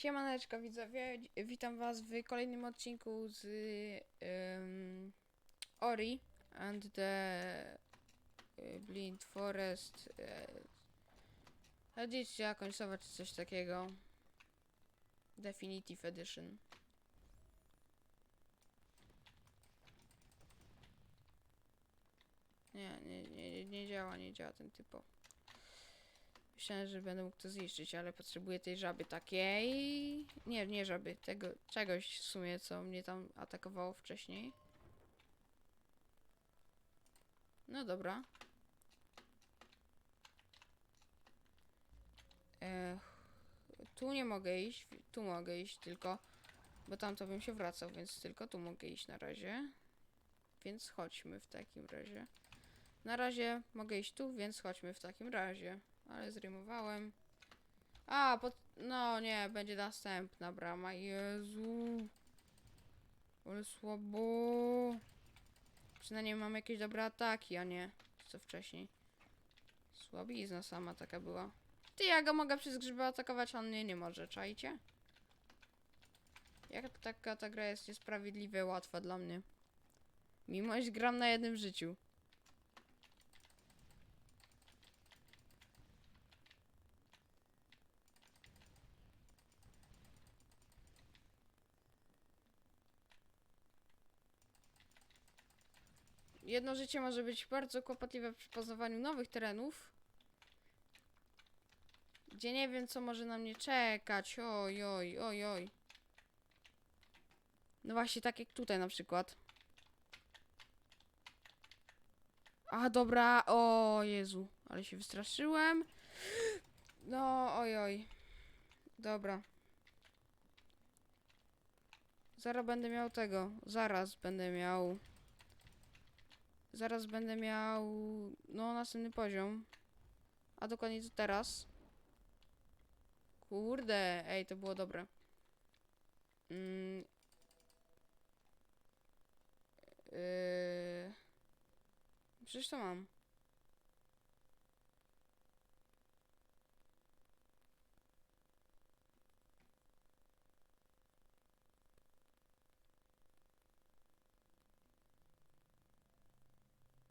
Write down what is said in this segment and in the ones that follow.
Siemaneczko widzowie, witam was w kolejnym odcinku z ym, Ori and the y, Blind Forest edycja końcowa czy coś takiego? Definitive Edition. Nie, nie, nie, nie działa, nie działa ten typo Myślałem, że będę mógł to zniszczyć, ale potrzebuję tej żaby takiej. Nie, nie żaby, tego czegoś w sumie, co mnie tam atakowało wcześniej. No dobra. Ech, tu nie mogę iść, tu mogę iść tylko, bo tam to bym się wracał, więc tylko tu mogę iść na razie. Więc chodźmy w takim razie. Na razie mogę iść tu, więc chodźmy w takim razie. Ale zrymowałem. A, pod... no nie, będzie następna brama. Jezu. Ale słabo. Przynajmniej mam jakieś dobre ataki, a nie co wcześniej. Słabizna sama taka była. Ty, ja go mogę przez grzyby atakować, a on mnie nie może, czajcie? Jak taka ta gra jest niesprawiedliwie łatwa dla mnie. Mimo, iż gram na jednym życiu. Jedno życie może być bardzo kłopotliwe przy poznawaniu nowych terenów. Gdzie nie wiem, co może na mnie czekać. Oj, oj, oj, oj. No właśnie, tak jak tutaj na przykład. A, dobra. O Jezu, ale się wystraszyłem. No, oj, oj. Dobra. Zaraz będę miał tego. Zaraz będę miał. Zaraz będę miał. No, następny poziom. A dokładnie to teraz. Kurde, ej, to było dobre. Mm. Yy... Przecież to mam.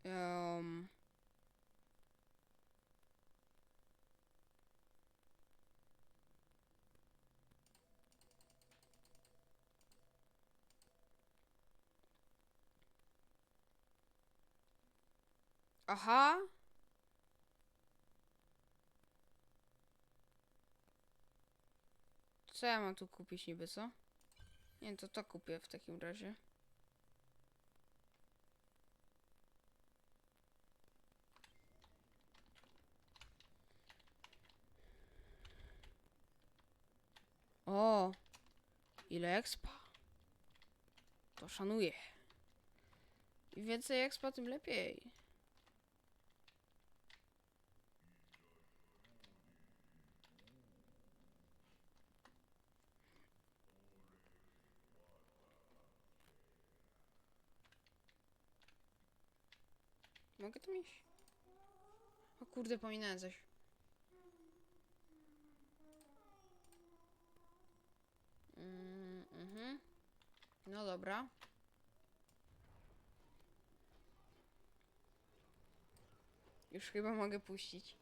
Um. Aha. Co ja mam tu kupić niby, co? Nie, to to kupię w takim razie. O, ile expa. To szanuję. Im więcej expa, tym lepiej. Mogę tam iść? O kurde, pominąłem coś. Mm, mhm. No dobra. Już chyba mogę puścić.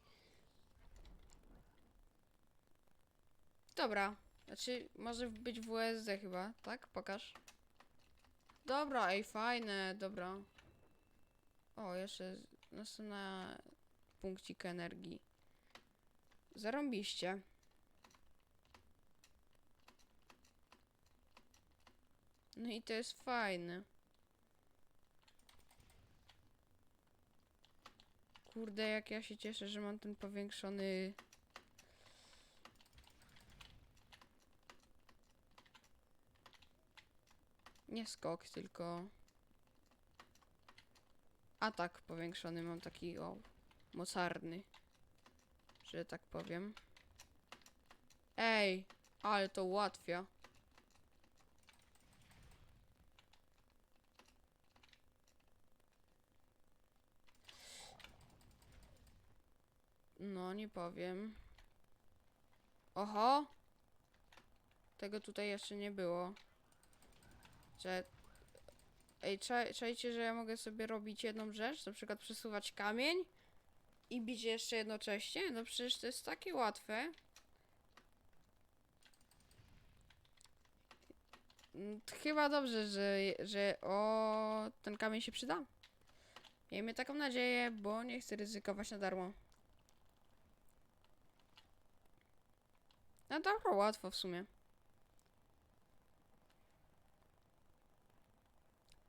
Dobra. Znaczy, może być WSD chyba, tak? Pokaż. Dobra, ej, fajne, dobra. O, jeszcze następna punkcik energii. Zarąbiście. No i to jest fajne. Kurde, jak ja się cieszę, że mam ten powiększony... Nie skok, tylko... Atak powiększony mam taki, o, mocarny. Że tak powiem. Ej, ale to ułatwia. No, nie powiem. Oho! Tego tutaj jeszcze nie było. Że... Ej, cza- czajcie, że ja mogę sobie robić jedną rzecz, na przykład przesuwać kamień i bić jeszcze jednocześnie? No przecież to jest takie łatwe. Mm, Chyba dobrze, że, że o ten kamień się przyda. Miejmy taką nadzieję, bo nie chcę ryzykować na darmo. No dobra, łatwo w sumie.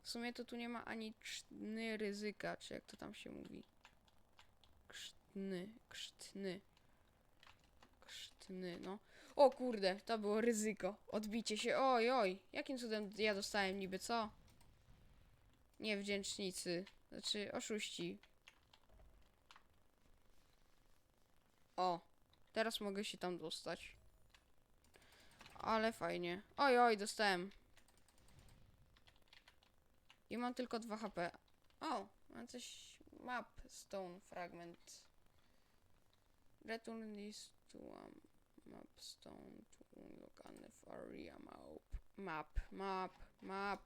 W sumie to tu nie ma ani krztny ryzyka, czy jak to tam się mówi. Krztny, krztny. Krztny, no. O kurde, to było ryzyko. Odbicie się, oj, oj. Jakim cudem ja dostałem niby, co? Niewdzięcznicy. Znaczy, oszuści. O, teraz mogę się tam dostać. Ale fajnie. Oj, oj, dostałem. I mam tylko 2 HP. O, mam coś. Map stone fragment. Return this to um, map stone to unlock a area map. Map, map, map.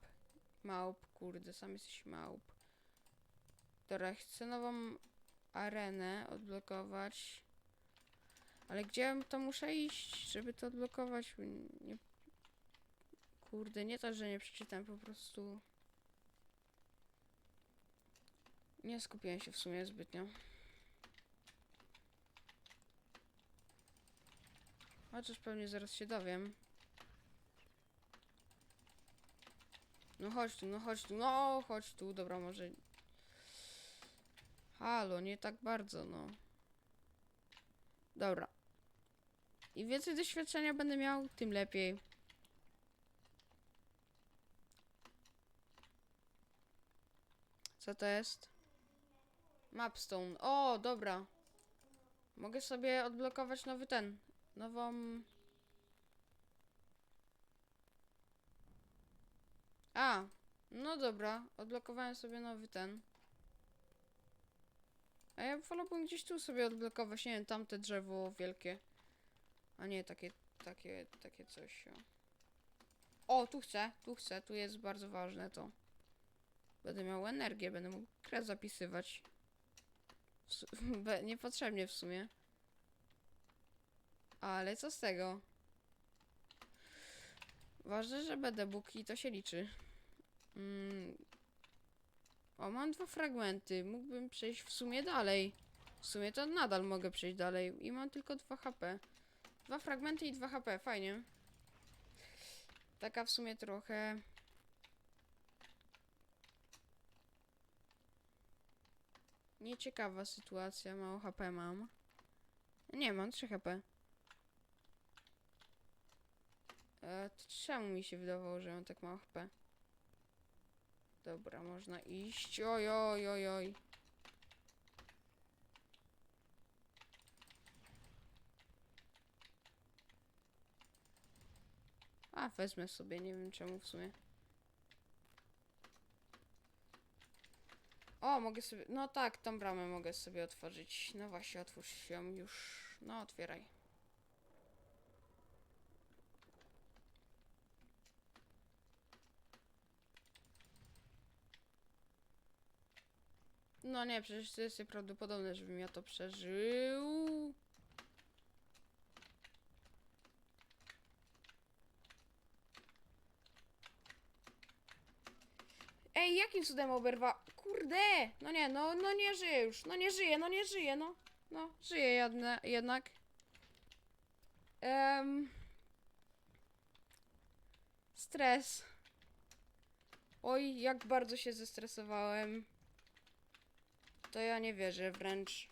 Małp, kurde, sam jesteś małp. Dobra, chcę nową arenę odblokować. Ale gdzie to muszę iść, żeby to odblokować? Nie... Kurde, nie to, że nie przeczytam, po prostu... Nie skupiłem się w sumie zbytnio. Chociaż pewnie zaraz się dowiem. No chodź tu, no chodź tu, no chodź tu, dobra, może... Halo, nie tak bardzo, no. Dobra. Im więcej doświadczenia będę miał, tym lepiej. Co to jest? Mapstone. O, dobra. Mogę sobie odblokować nowy ten. Nową. A, no dobra. Odblokowałem sobie nowy ten. A ja wolałbym gdzieś tu sobie odblokować, nie wiem, tamte drzewo wielkie. A nie, takie, takie, takie coś. O. o, tu chcę, tu chcę, tu jest bardzo ważne to. Będę miał energię, będę mógł grę zapisywać. Niepotrzebnie w sumie. Ale co z tego? Ważne, że będę Bóg i to się liczy. Mm. O, mam dwa fragmenty. Mógłbym przejść w sumie dalej. W sumie to nadal mogę przejść dalej. I mam tylko 2 HP. Dwa fragmenty i 2 HP. Fajnie. Taka w sumie trochę... Nieciekawa sytuacja. Mało HP mam. Nie, mam 3 HP. E, czemu mi się wydawało, że mam tak mało HP? Dobra, można iść. Oj, oj, oj, oj. Wezmę sobie, nie wiem czemu w sumie. O, mogę sobie, no tak, tą bramę mogę sobie otworzyć. No właśnie, otwórz ją już. No, otwieraj. No nie, przecież to jest nieprawdopodobne, żebym ja to przeżył. Jakim cudem oberwa? Kurde! No nie, no, no nie żyje już. No nie żyje, no nie żyje, no. No, żyje jednak. Em, stres. Oj, jak bardzo się zestresowałem. To ja nie wierzę wręcz.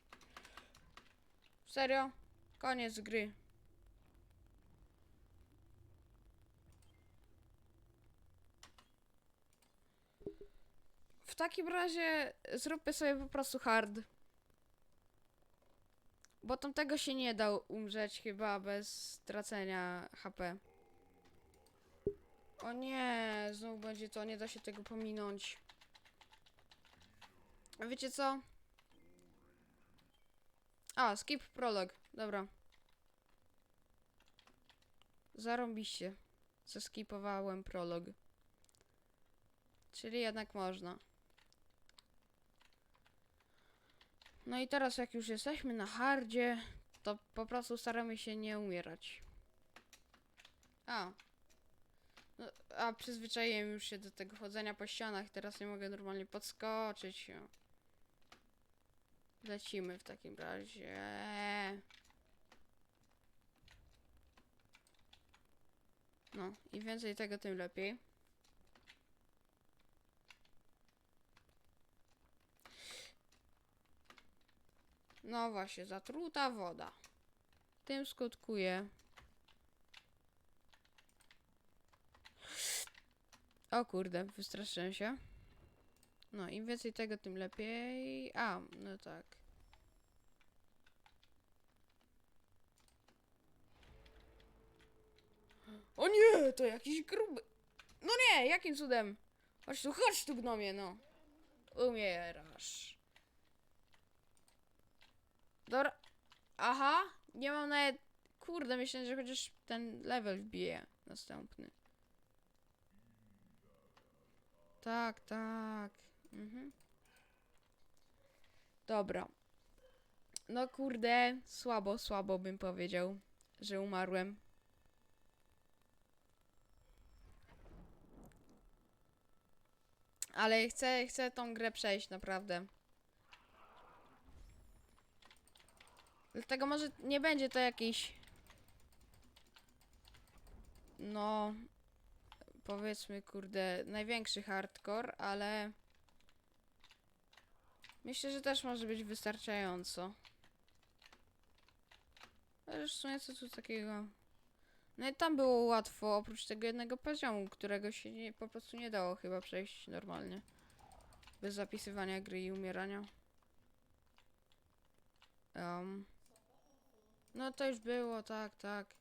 Serio? Koniec gry. W takim razie zróbmy sobie po prostu hard. Bo tamtego się nie da umrzeć chyba bez stracenia HP. O nie, znowu będzie to, nie da się tego pominąć. A wiecie co? A, skip prolog, dobra. Zarąbiście. Zeskipowałem prolog. Czyli jednak można. No i teraz jak już jesteśmy na hardzie, to po prostu staramy się nie umierać. A. No, a przyzwyczaiłem już się do tego chodzenia po ścianach, teraz nie mogę normalnie podskoczyć. Lecimy w takim razie. No, im więcej tego, tym lepiej. No właśnie, zatruta woda. Tym skutkuje. O kurde, wystraszyłem się. No, im więcej tego, tym lepiej. A, no tak. O nie, to jakiś gruby. No nie, jakim cudem? Chodź tu, chodź tu, gnomie, no. Umierasz. Dobra. Aha, nie mam nawet... Kurde, myślę, że chociaż ten level wbije następny. Tak, tak. Mhm. Dobra. No kurde, słabo, słabo bym powiedział, że umarłem. Ale chcę, chcę tą grę przejść, naprawdę. Dlatego może nie będzie to jakiś... No... Powiedzmy, kurde, największy hardcore, ale... Myślę, że też może być wystarczająco. Ale w sumie co tu takiego... No i tam było łatwo, oprócz tego jednego poziomu, którego się nie, po prostu nie dało chyba przejść normalnie. Bez zapisywania gry i umierania. Um. No to już było, tak, tak.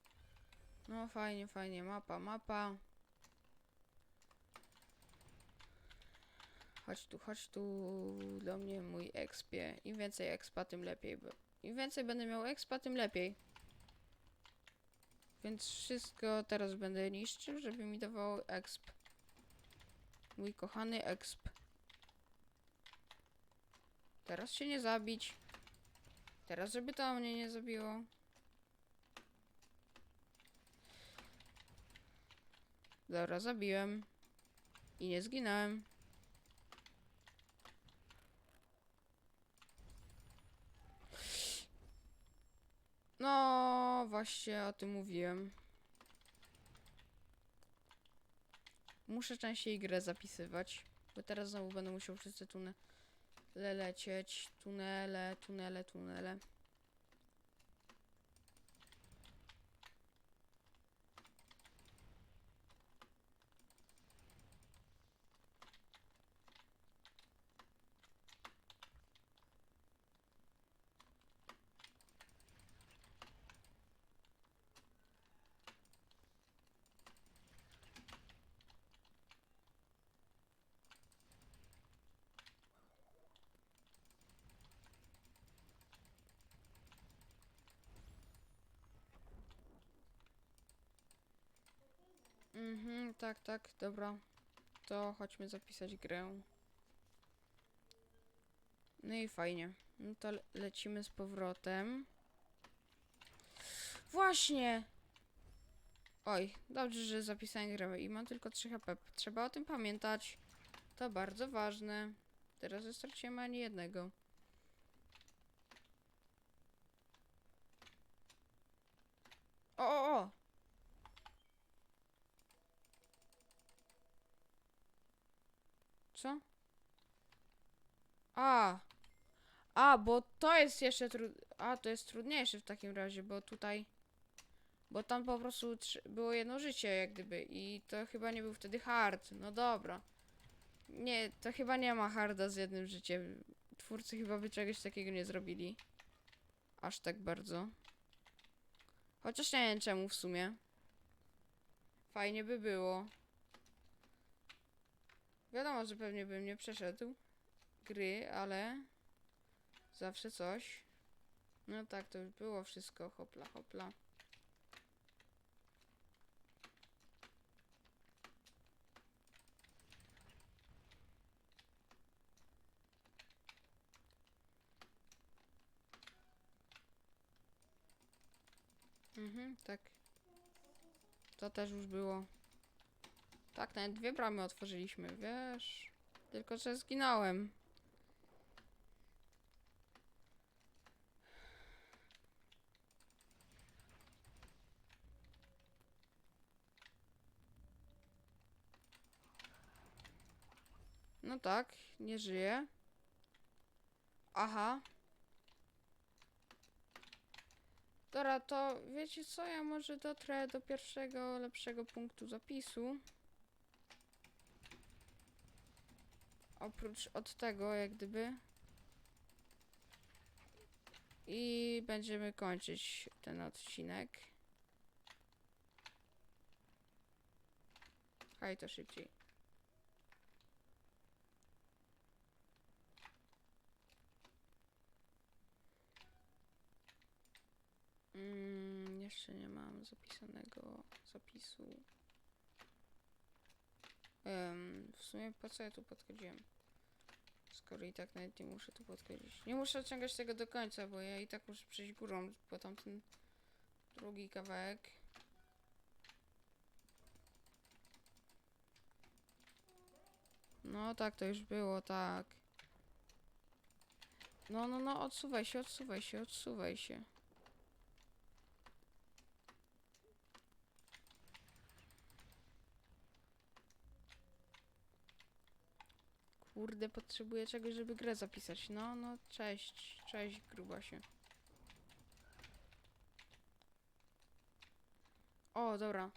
No fajnie, fajnie, mapa, mapa. Chodź tu, chodź tu do mnie mój expie. Im więcej expa, tym lepiej. Im więcej będę miał expa, tym lepiej. Więc wszystko teraz będę niszczył, żeby mi dawało exp. Mój kochany exp. Teraz się nie zabić. Teraz, żeby to mnie nie zabiło. Dobra, zabiłem. I nie zginąłem. No, właśnie o tym mówiłem. Muszę częściej grę zapisywać, bo teraz znowu będę musiał wszyscy tunele lecieć. Tunele, tunele, tunele. Mhm, tak, tak, dobra. To chodźmy zapisać grę. No i fajnie. No to le- lecimy z powrotem. Właśnie! Oj, dobrze, że zapisałem grę i mam tylko 3 HP. Trzeba o tym pamiętać. To bardzo ważne. Teraz straciłem ani jednego. O, o, o! Co? A. A, bo to jest jeszcze trud... A, to jest trudniejsze w takim razie, bo tutaj... Bo tam po prostu było jedno życie, jak gdyby. I to chyba nie był wtedy hard. No dobra. Nie, to chyba nie ma harda z jednym życiem. Twórcy chyba by czegoś takiego nie zrobili. Aż tak bardzo. Chociaż nie wiem czemu w sumie. Fajnie by było. Wiadomo, że pewnie bym nie przeszedł gry, ale zawsze coś. No tak, to już było wszystko. Hopla, hopla. Mhm, tak. To też już było. Tak, nawet dwie bramy otworzyliśmy, wiesz. Tylko, że zginąłem. No tak, nie żyje. Aha. Dobra, to wiecie co? Ja może dotrę do pierwszego lepszego punktu zapisu. Oprócz od tego, jak gdyby. I będziemy kończyć ten odcinek. Haj to szybciej. Mm, jeszcze nie mam zapisanego zapisu. Em, w sumie po co ja tu podchodziłem? Skoro i tak nawet nie muszę tu podchodzić. Nie muszę ciągać tego do końca, bo ja i tak muszę przejść górą po tamten drugi kawałek. No tak, to już było, tak. No, no, no, odsuwaj się, odsuwaj się, odsuwaj się. Kurde, potrzebuję czegoś, żeby grę zapisać. No, no, cześć, cześć, grubasie. O, dobra.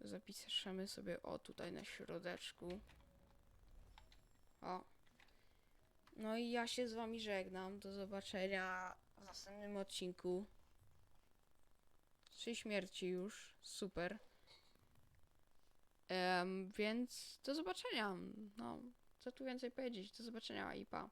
Zapiszemy sobie, o, tutaj na środeczku. O. No i ja się z wami żegnam. Do zobaczenia w następnym odcinku. Trzy śmierci już. Super. Em, więc do zobaczenia. No, co tu więcej powiedzieć? Do zobaczenia i pa.